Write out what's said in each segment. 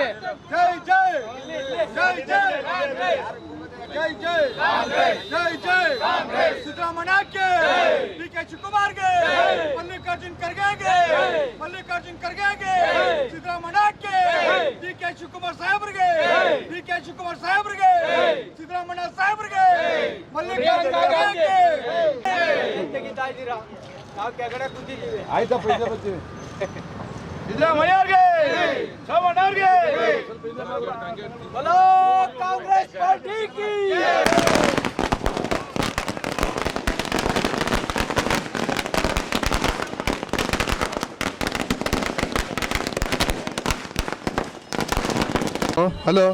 ಜೈ ಜೈ. ಜೈ ಜೈ. ಜೈ ಜೈ. ಜೈ ಜೈ. ಸಿದ್ದರಾಮಯ್ಯಕ್ಕೆ ಡಿ ಕೆ ಶಿವಕುಮಾರ್ಗೆ ಮಲ್ಲಿಕಾರ್ಜುನ್ ಖರ್ಗೆಗೆ ಮಲ್ಲಿಕಾರ್ಜುನ್ ಖರ್ಗೆಗೆ ಸಿದ್ದರಾಮಯ್ಯಕ್ಕೆ ಡಿ ಕೆ ಶಿವಕುಮಾರ್ ಸಾಹೇಬ್ರಿಗೆ ಡಿ ಕೆ ಶಿವಕುಮಾರ್ ಸಾಹೇಬ್ರಿಗೆ ಸಿದ್ದರಾಮಯ್ಯ ಸಾಹೇಬ್ರಿಗೆ ಮಲ್ಲಿಕಾರ್ಜುನ್ ಖರ್ಗೆಗೆ. ಆಯ್ತಪ್ಪ ಇಲ್ಲೇ ಬರ್ತೀವಿ. ಸಿದ್ದರಾಮಯ್ಯವ್ರಿಗೆ ಚಾಮಣ್ಣವ್ರಿಗೆ Congress party hello.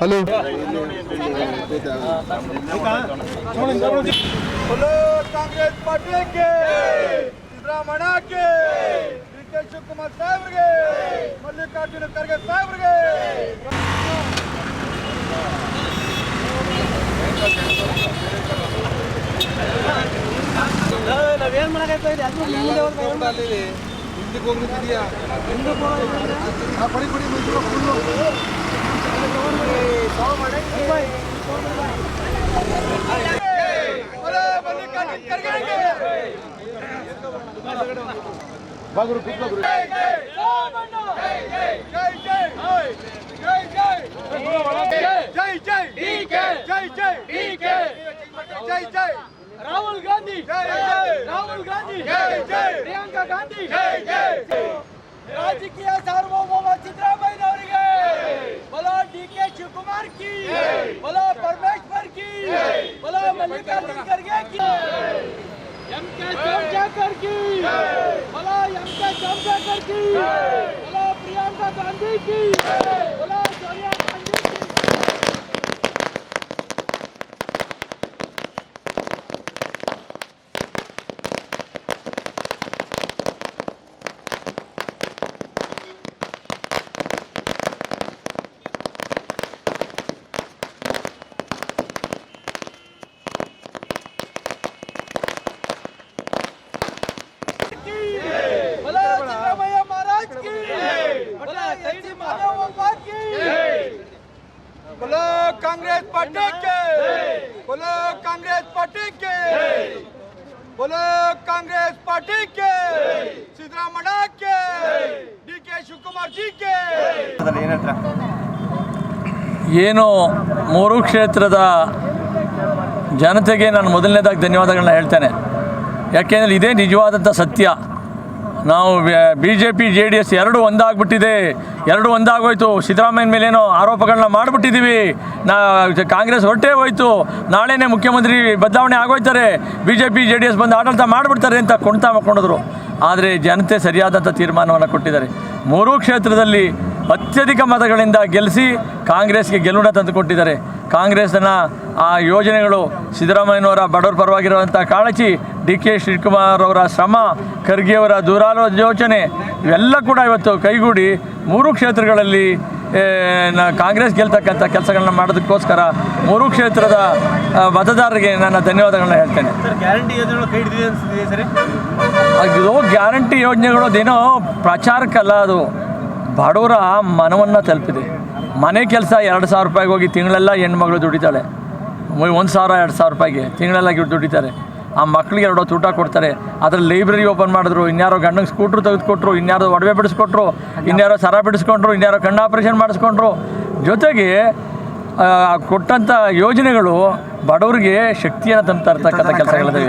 Hello. Congress party Siddaramanna K Shivakumar ಸಾಹೇಬ್ರಿಗೆ ಮಲ್ಲಿಕಾರ್ಜುನ ಖರ್ಗೆ ಸಾಹೇಬ್ರಿಗೆ. ನಾವೇನ್ ಮಾಡಕೈತೆ ಅಲ್ಲಿ ಹಿಂದಕ್ಕೆ ಹೋಗ್ಲಿಕ್ಕಿದ್ಯಾ ಹಿಂದಕ್ಕೆ ಹೋಗ್ಲಿಕ್ಕಿದ್ಯಾ ಪಡಿ ಪಡಿ ಮುಂಚೆ ಸಾವು ಮಾಡಿ Mallikarjuna Kharge. Baguru, put Baguru. Hey, hey, hey, hey, hey, hey, hey, hey, hey, hey, hey, DK, DK, DK, DK, Rahul Gandhi, Rahul Gandhi, Priyanka Gandhi, ರಾಜಕೀಯ ಸಾರ್ವಭೌಮ ಸಿದ್ದರಾಮಯ್ಯನವರಿಗೆ ಬಲ ಡಿ ಕೆ ಶಿವಕುಮಾರ್ ಕಿ ಬಲ ಪರಮೇಶ್ವರ್ ಕಿ ಬಲ ಮಲ್ಲಿಕಾರ್ಜುನ್ ಖರ್ಗೆ ಕಿ ಎಂ ಕೆ ಶಿವಶಂಕರ್ ಕಿ जामसागर की। बोला प्रियंका गांधी की। बोला। बोलो कांग्रेस पार्टी के बोलो कांग्रेस पार्टी के बोलो कांग्रेस पार्टी के ಸಿದ್ದರಾಮಣ್ಣ के ಡಿ ಕೆ ಶಿವಕುಮಾರ್ ಜಿ ಕೆ ಏನು ಮೂರು ಕ್ಷೇತ್ರದ ಜನತೆಗೆ ನಾನು ಮೊದಲನೇದಾಗಿ ಧನ್ಯವಾದಗಳನ್ನ ಹೇಳ್ತೇನೆ. ಯಾಕೆಂದರೆ ಇದೇ ನಿಜವಾದಂಥ ಸತ್ಯ. ನಾವು B J P J D S ಎರಡು ಒಂದಾಗ್ಬಿಟ್ಟಿದೆ. ಎರಡು ಒಂದಾಗೋಯ್ತು. ಸಿದ್ದರಾಮಯ್ಯನ ಮೇಲೇನೋ ಆರೋಪಗಳನ್ನ ಮಾಡಿಬಿಟ್ಟಿದ್ದೀವಿ. ನಾ ಕಾಂಗ್ರೆಸ್ ಹೊರಟೇ ಹೋಯ್ತು. ನಾಳೆನೇ ಮುಖ್ಯಮಂತ್ರಿ ಬದಲಾವಣೆ ಆಗೋಯ್ತಾರೆ. B J P J D S ಬಂದು ಆಡಳಿತ ಮಾಡಿಬಿಡ್ತಾರೆ ಅಂತ ಕುಣಿತ ಮಾಡ್ಕೊಂಡಿದ್ರು ಆದರೆ ಜನತೆ ಸರಿಯಾದಂಥ ತೀರ್ಮಾನವನ್ನು ಕೊಟ್ಟಿದ್ದಾರೆ. ಮೂರೂ ಕ್ಷೇತ್ರದಲ್ಲಿ ಅತ್ಯಧಿಕ ಮತಗಳಿಂದ ಗೆಲ್ಲಿಸಿ ಕಾಂಗ್ರೆಸ್ಗೆ ಗೆಲುವನ್ನ ತಂದು ಕೊಟ್ಟಿದ್ದಾರೆ. ಕಾಂಗ್ರೆಸ್ನ ಆ ಯೋಜನೆಗಳು ಸಿದ್ದರಾಮಯ್ಯನವರ ಬಡವರ ಪರವಾಗಿರುವಂಥ ಕಾಳಜಿ ಡಿ ಕೆ ಶಿವಕುಮಾರ್ ಅವರ ಶ್ರಮ ಖರ್ಗೆಯವರ ದೂರಾಲೋಚನೆ ಇವೆಲ್ಲ ಕೂಡ ಇವತ್ತು ಕೈಗೂಡಿ ಮೂರು ಕ್ಷೇತ್ರಗಳಲ್ಲಿ ಕಾಂಗ್ರೆಸ್ ಗೆಲ್ತಕ್ಕಂಥ ಕೆಲಸಗಳನ್ನ ಮಾಡೋದಕ್ಕೋಸ್ಕರ ಮೂರು ಕ್ಷೇತ್ರದ ಮತದಾರರಿಗೆ ನನ್ನ ಧನ್ಯವಾದಗಳನ್ನ ಹೇಳ್ತೇನೆ. ಅದು ಗ್ಯಾರಂಟಿ ಯೋಜನೆಗಳು ಅದೇನೋ ಪ್ರಚಾರಕ್ಕಲ್ಲ ಅದು. ಬಡವರ ಮನವನ್ನು ತಲುಪಿದೆ. ಮನೆ ಕೆಲಸ ಎರಡು ಸಾವಿರ ರೂಪಾಯಿಗೆ ಹೋಗಿ ತಿಂಗಳೆಲ್ಲ ಹೆಣ್ಮಗಳು ದುಡಿತಾಳೆ. ಒಂದು ಸಾವಿರ, ಎರಡು ಸಾವಿರ ರೂಪಾಯಿಗೆ ತಿಂಗಳೆಲ್ಲ ದುಡಿತಾರೆ. ಆ ಮಕ್ಳಿಗೆ ಎರಡು ತೂಟ ಕೊಡ್ತಾರೆ. ಅದ್ರಲ್ಲಿ ಲೈಬ್ರರಿ ಓಪನ್ ಮಾಡಿದ್ರು. ಇನ್ಯಾರೋ ಗಂಡಂಗೆ ಸ್ಕೂಟ್ರು ತೆಗೆದುಕೊಟ್ರು, ಇನ್ಯಾರೋ ಒಡವೆ ಬಿಡಿಸ್ಕೊಟ್ರು, ಇನ್ಯಾರೋ ಸರ ಬಿಡಿಸ್ಕೊಂಡ್ರು, ಇನ್ಯಾರೋ ಕಣ್ಣು ಆಪ್ರೇಷನ್ ಮಾಡಿಸ್ಕೊಂಡ್ರು. ಜೊತೆಗೆ ಕೊಟ್ಟಂಥ ಯೋಜನೆಗಳು ಬಡವರಿಗೆ ಶಕ್ತಿಯನ್ನು ತಂತಾ ಇರ್ತಕ್ಕಂಥ ಕೆಲಸಗಳಿದೆ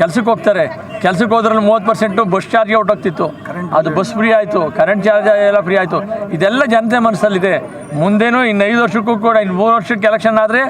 ಕೆಲಸಕ್ಕೆ ಹೋಗ್ತಾರೆ. ಕೆಲಸಕ್ಕೆ ಹೋದ್ರಲ್ಲಿ ಮೂವತ್ತು ಪರ್ಸೆಂಟು ಬಸ್ ಚಾರ್ಜ್ಗೆ ಹೊಟ್ಟೋಗ್ತಿತ್ತು ಅದು ಬಸ್ ಫ್ರೀ ಆಯಿತು ಕರೆಂಟ್ ಚಾರ್ಜ್ ಎಲ್ಲ ಫ್ರೀ ಆಯಿತು. ಇದೆಲ್ಲ ಜನತೆ ಮನಸ್ಸಲ್ಲಿದೆ. ಮುಂದೇನು ಇನ್ನು ಐದು ವರ್ಷಕ್ಕೂ ಕೂಡ ಇನ್ನು ಮೂರು ವರ್ಷಕ್ಕೆ ಎಲೆಕ್ಷನ್ ಆದರೆ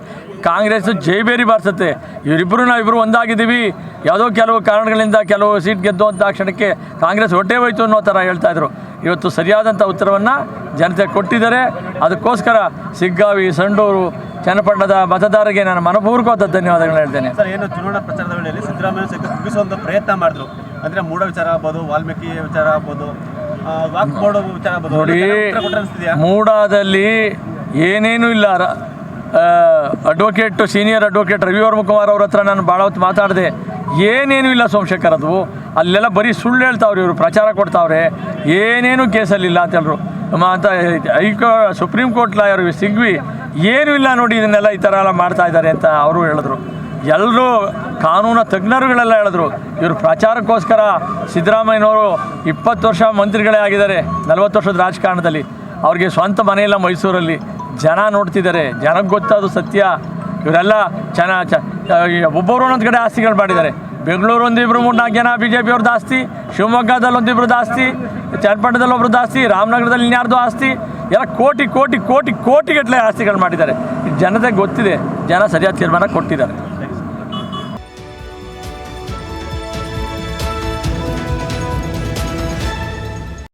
ಕಾಂಗ್ರೆಸ್ ಜೈಬೇರಿ ಬಾರಿಸುತ್ತೆ. ಇವರಿಬ್ಬರು ನಾವಿಬ್ಬರು ಒಂದಾಗಿದ್ದೀವಿ. ಯಾವುದೋ ಕೆಲವು ಕಾರಣಗಳಿಂದ ಕೆಲವು ಸೀಟ್ ಗೆದ್ದು ಅಂತ ಕ್ಷಣಕ್ಕೆ ಕಾಂಗ್ರೆಸ್ ಹೊಟ್ಟೆ ಹೋಯ್ತು ಅನ್ನೋ ಥರ ಹೇಳ್ತಾ ಇದ್ರು. ಇವತ್ತು ಸರಿಯಾದಂಥ ಉತ್ತರವನ್ನು ಜನತೆ ಕೊಟ್ಟಿದ್ದಾರೆ. ಅದಕ್ಕೋಸ್ಕರ ಸಿಗ್ಗಾವಿ ಸಂಡೂರು ಚನ್ನಪಟ್ಟಣದ ಮತದಾರರಿಗೆ ನಾನು ಮನಪೂರ್ವಕವಾದ ಧನ್ಯವಾದಗಳು ಹೇಳ್ತೇನೆ. ಸರ್ ಏನು ಚುನಾವಣಾ ಪ್ರಚಾರದ ವೇಳೆಯಲ್ಲಿ ಸಿದ್ದರಾಮಯ್ಯ ಮುಗಿಸುವಂಥ ಪ್ರಯತ್ನ ಮಾಡಿದ್ರು. ಅಂದರೆ ಮೂಡ ವಿಚಾರ ಆಗ್ಬೋದು ವಾಲ್ಮೀಕಿ ವಿಚಾರ ಆಗ್ಬೋದು ವಿಚಾರ ಆಗ್ಬೋದು. ನೋಡಿ ಮೂಡಾದಲ್ಲಿ ಏನೇನೂ ಇಲ್ಲ. Advocate senior advocate Ravivarma Kumar ಅವ್ರ ಹತ್ರ ನಾನು ಭಾಳ ಹೊತ್ತು ಮಾತಾಡಿದೆ. ಏನೇನೂ ಇಲ್ಲ ಸೋಮಶೇಖರ್ ಅದು. ಅಲ್ಲೆಲ್ಲ ಬರೀ ಸುಳ್ಳು ಹೇಳ್ತಾವ್ರೆ ಇವರು, ಪ್ರಚಾರ ಕೊಡ್ತಾವ್ರೆ. ಏನೇನು ಕೇಸಲ್ಲಿಲ್ಲ ಅಂತ ಮ- ಅಂತ ಹೈಕೋ, ಸುಪ್ರೀಂ ಕೋರ್ಟ್ ಲಾಯರ್ ಸಿಗ್ವಿ. ಏನೂ ಇಲ್ಲ ನೋಡಿ ಇದನ್ನೆಲ್ಲ ಈ ಥರ ಎಲ್ಲ ಮಾಡ್ತಾ ಇದ್ದಾರೆ ಅಂತ ಅವರು ಹೇಳಿದ್ರು. ಎಲ್ಲರೂ ಕಾನೂನು ತಜ್ಞರುಗಳೆಲ್ಲ ಹೇಳಿದ್ರು. ಇವರು ಪ್ರಚಾರಕ್ಕೋಸ್ಕರ ಸಿದ್ದರಾಮಯ್ಯನವರು ಇಪ್ಪತ್ತು ವರ್ಷ ಮಂತ್ರಿಗಳೇ ಆಗಿದ್ದಾರೆ, ನಲವತ್ತು ವರ್ಷದ ರಾಜಕಾರಣದಲ್ಲಿ. ಅವ್ರಿಗೆ ಸ್ವಂತ ಮನೆಯಿಲ್ಲ ಮೈಸೂರಲ್ಲಿ. ಜನ ನೋಡ್ತಿದ್ದಾರೆ. ಜನಕ್ಕೆ ಗೊತ್ತದು ಸತ್ಯ. ಇವರೆಲ್ಲ ಚೆನ್ನ ಚ ಒಬ್ಬರು ಒಂದೊಂದು ಕಡೆ ಆಸ್ತಿಗಳು ಮಾಡಿದ್ದಾರೆ. ಬೆಂಗಳೂರು ಒಂದಿಬ್ಬರು ಮೂರು ನಾಲ್ಕು ಜನ ಬಿ ಜೆ ಪಿಯವ್ರದ್ದು ಆಸ್ತಿ ಶಿವಮೊಗ್ಗದಲ್ಲಿ ಒಂದಿಬ್ಬರು ಆಸ್ತಿ ಚನ್ನಪಟ್ಟಣದಲ್ಲಿ ಒಬ್ಬರು ಆಸ್ತಿ, ರಾಮನಗರದಲ್ಲಿ ಇನ್ಯಾರ್ದು ಆಸ್ತಿ, ಎಲ್ಲ ಕೋಟಿ ಕೋಟಿ ಕೋಟಿ, ಕೋಟಿಗಟ್ಟಲೆ ಆಸ್ತಿಗಳು ಮಾಡಿದ್ದಾರೆ. ಜನತೆ ಗೊತ್ತಿದೆ, ಜನ ಸರಿಯಾದ ತೀರ್ಮಾನ ಕೊಟ್ಟಿದ್ದಾರೆ.